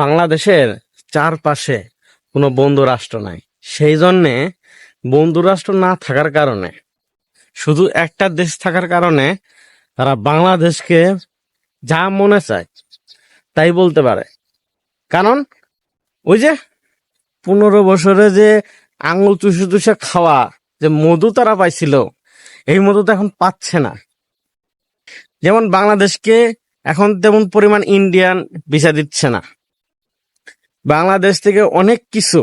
বাংলাদেশের চারপাশে কোনো বন্ধু রাষ্ট্র নাই। সেই জন্যে বন্ধু রাষ্ট্র না থাকার কারণে, শুধু একটা দেশ থাকার কারণে তারা বাংলাদেশকে যা মনে চায় তাই বলতে পারে। কারণ ওই যে পনেরো বছরে যে আঙুল চুষে চুষে খাওয়া যে মধু তারা পাইছিল, এই মধু তো এখন পাচ্ছে না। যেমন বাংলাদেশকে এখন তেমন পরিমাণ ইন্ডিয়ান ভিসা দিচ্ছে না। বাংলাদেশ থেকে অনেক কিছু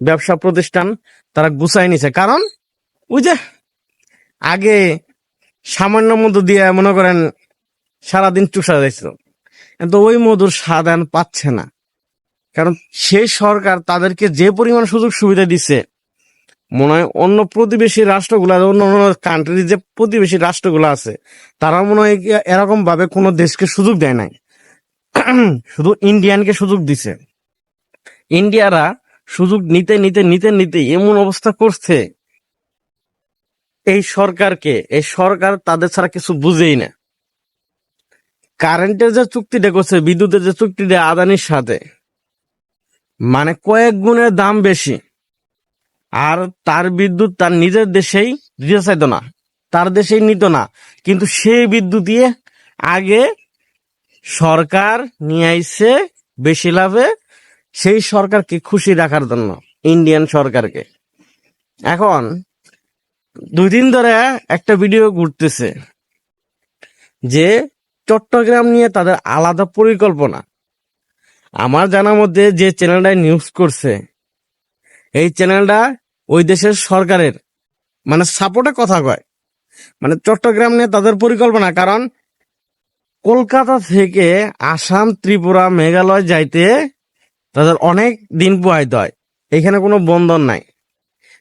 ব্যবসা প্রতিষ্ঠান তারা গুছাই নিছে। কারণ ওই যে আগে সামান্য মধু দিয়ে মনে করেন সারাদিন চুষা যাইছিল কিন্তু ওই মধুর স্বাদ পাচ্ছে না। কারণ সেই সরকার তাদেরকে যে পরিমাণ সুযোগ সুবিধা দিচ্ছে মনে হয় অন্য প্রতিবেশী রাষ্ট্রগুলো, অন্য অন্য কান্ট্রির যে প্রতিবেশী রাষ্ট্রগুলো আছে, তারা মনে হয় এরকম ভাবে কোনো দেশকে সুযোগ দেয় নাই। শুধু ইন্ডিয়ানকে সুযোগ দিছে। ইন্ডিয়ারা সুযোগ নিতে নিতে নিতে নিতে এমন অবস্থা করছে। এই সরকারকে, এই সরকার তাদের ছাড়া কিছু বুঝেই না। কারেন্টের যে চুক্তিটা করছে, বিদ্যুতের যে চুক্তিটা আদানির সাথে মানে কয়েক গুণের দাম বেশি। আর তার বিদ্যুৎ তার নিজের দেশেই দিতে চাইতো না, তার দেশেই নিত না। কিন্তু সেই বিদ্যুৎ দিয়ে আগে সরকার নিয়ে আইছে বেশি লাভে সেই সরকারকে খুশি রাখার জন্য ইন্ডিয়ান সরকারকে। এখন দুই দিন ধরে একটা ভিডিও ঘুরতেছে যে চট্টগ্রাম নিয়ে তাদের আলাদা পরিকল্পনা। আমার জানার মধ্যে যে চ্যানেলটা নিউজ করছে, এই চ্যানেলটা ওই দেশের সরকারের। মানে সাপোর্টে কথা কয়। মানে চট্টগ্রাম নিয়ে তাদের পরিকল্পনা, কারণ কলকাতা থেকে আসাম, ত্রিপুরা, মেঘালয় যাইতে তাদের অনেক দিন পোহাইতে হয়। এখানে কোনো বন্দর নাই।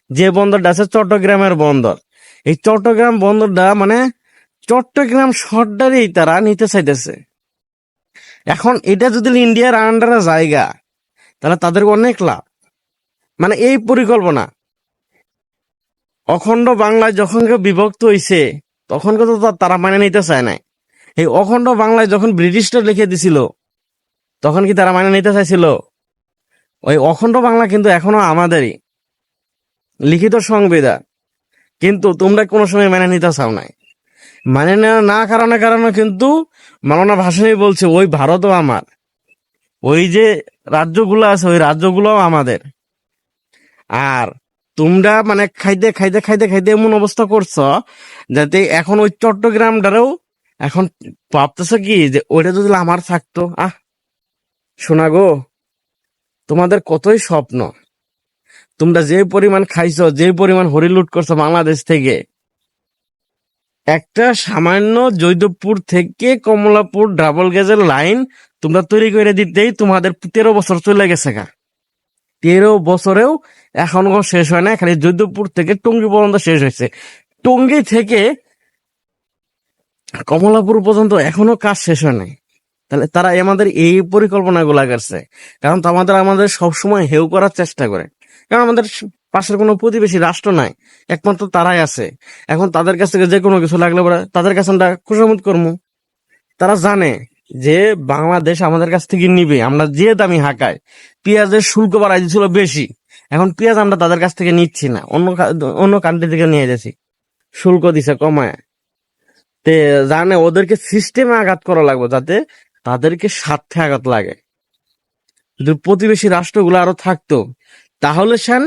যে বন্দরটা আছে চট্টগ্রামের বন্দর। এই চট্টগ্রাম বন্দরটা মানে চট্টগ্রাম শহরটারই তারা নিতে চাইতেছে। এখন এটা যদি ইন্ডিয়ার আন্ডারে জায়গা, তাহলে তাদের অনেক লাভ। মানে এই পরিকল্পনা। অখণ্ড বাংলায় যখন কেউ বিভক্ত হইছে, তখন কিন্তু তারা মানে নিতে চায় নাই। এই অখণ্ড বাংলায় যখন ব্রিটিশরা লিখে দিছিল, তখন কি তারা মানে নিতে চাইছিল? ওই অখণ্ড বাংলা কিন্তু এখনও আমাদেরই। লিখিত সংবিধান। কিন্তু তোমরা কোনো সময় মেনে নিতে চাও নাই। মানে না কারণে কারণে কিন্তু মালানা ভাষণই বলছে, ওই ভারতও আমার। ওই যে রাজ্যগুলো আছে, ওই রাজ্যগুলোও আমাদের। আর তোমরা মানে খাইতে খাইতে খাইতে খাইতে এমন অবস্থা করছ যাতে এখন ওই চট্টগ্রামটারেও এখন ভাবতেছো কি যে ওইটা যদি আমার থাকতো? আহ, শোনা গো। তোমাদের কতই স্বপ্ন। তোমরা যে পরিমাণ খাইছো যে পরিমাণ হরিলুট করছ বাংলাদেশ থেকে, একটা সামান্য জৈদপুর থেকে কমলাপুর ডাবল গেজের লাইন তোমরা তৈরি করে দিতেই তোমাদের তেরো বছর চলে গেছে গা। তেরো বছরেও এখন শেষ হয় না, খালি জৈদপুর থেকে টঙ্গী পর্যন্ত শেষ হয়েছে। টঙ্গী থেকে কমলাপুর পর্যন্ত এখনও কাজ শেষ হয় নাই। তাহলে তারা আমাদের এই পরিকল্পনা গুলা করছে। কারণ আমাদের আমাদের সবসময় হেউ করার চেষ্টা করে। কারণ আমাদের পাশের কোনো প্রতিবেশী রাষ্ট্র নাই। একমাত্র তারাই আছে। এখন তাদের কাছ থেকে যে কোনো কিছু লাগলে পরে তাদের কাছে আমরা খুশামত করব তারা জানে যে বাংলাদেশ আমাদের কাছ থেকে নিবে। আমরা যে দামি হাঁকায়। পেঁয়াজের শুল্ক বাড়াই দিছিল বেশি। এখন পেঁয়াজ আমরা তাদের কাছ থেকে নিচ্ছি না। অন্য অন্য কান্ট্রি থেকে নিয়ে যাচ্ছি। শুল্ক দিছে, কমায়। তে জানে ওদেরকে সিস্টেমে আঘাত করা লাগবে যাতে তাদেরকে স্বার্থে আঘাত লাগে। যদি প্রতিবেশী রাষ্ট্রগুলো আরও থাকতো, তাহলে সেন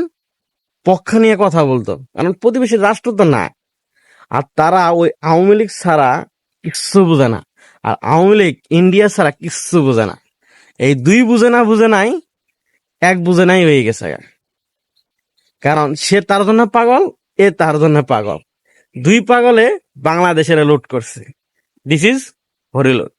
পক্ষ নিয়ে কথা বলতো। কারণ প্রতিবেশী রাষ্ট্র তো না আর তারা ওই আওয়ামী লীগ ছাড়া কিচ্ছু বুঝে না। আর আওয়ামী লীগ ইন্ডিয়া ছাড়া কিচ্ছু বুঝে না। এই দুই বুঝে না বুঝে নাই, এক বুঝে নাই হয়ে গেছে। কারণ সে তার জন্য পাগল, এ তার জন্য পাগল। দুই পাগলে বাংলাদেশের লুট করছে। This is হরিলুট